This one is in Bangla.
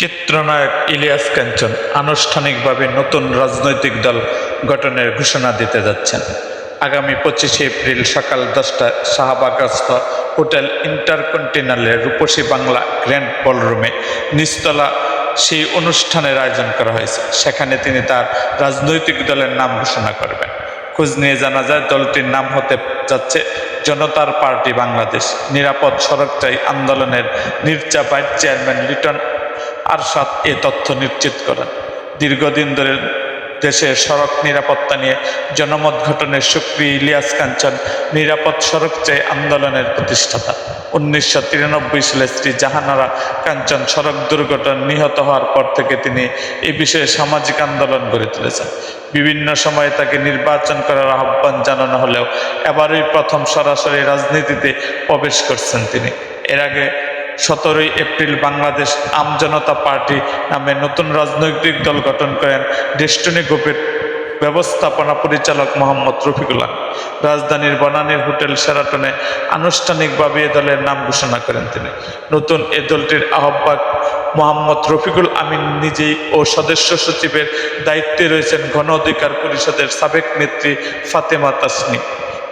চিত্রনায়ক ইলিয়াস কাঞ্চন আনুষ্ঠানিকভাবে নতুন রাজনৈতিক দল গঠনের ঘোষণা দিতে যাচ্ছেন। আগামী পঁচিশে এপ্রিল সকাল দশটায় শাহবাগস্থ হোটেল ইন্টারকন্টিনালের রূপসী বাংলা গ্র্যান্ড বলরুমে নিচতলা সেই অনুষ্ঠানের আয়োজন করা হয়েছে। সেখানে তিনি তার রাজনৈতিক দলের নাম ঘোষণা করবেন। খোঁজ নিয়ে জানা যায়, দলটির নাম হতে যাচ্ছে জনতার পার্টি বাংলাদেশ। নিরাপদ সড়ক চাই আন্দোলনের নির্চাপাইট চেয়ারম্যান লিটন আরশাদ এ তথ্য নিশ্চিত করেন। দীর্ঘদিন ধরে দেশের সড়ক নিরাপত্তা নিয়ে জনমত গঠনের সক্রিয় ইলিয়াস কাঞ্চন নিরাপদ সড়ক চেয়ে আন্দোলনের প্রতিষ্ঠাতা। উনিশশো তিরানব্বই সালে শ্রী জাহানারা কাঞ্চন সড়ক দুর্ঘটনা নিহত হওয়ার পর থেকে তিনি এ বিষয়ে সামাজিক আন্দোলন গড়ে তুলেছেন। বিভিন্ন সময়ে তাকে নির্বাচন করার আহ্বান জানানো হলেও এবারই প্রথম সরাসরি রাজনীতিতে প্রবেশ করছেন তিনি। এর আগে সতেরোই এপ্রিল বাংলাদেশ আমজনতা পার্টি নামে নতুন রাজনৈতিক দল গঠন করেন ডেস্টনি গ্রুপের ব্যবস্থাপনা পরিচালক মোহাম্মদ রফিকুল্লাহ রাজধানীর বনানীর হোটেল সেরাটনে আনুষ্ঠানিকভাবে এ দলের নাম ঘোষণা করেন তিনি। নতুন এ দলটির আহ্বায়ক মোহাম্মদ রফিকুল আমিন নিজেই ও সদস্য সচিবের দায়িত্বে রয়েছেন গণ অধিকার পরিষদের সাবেক নেত্রী ফাতেমা তাসনি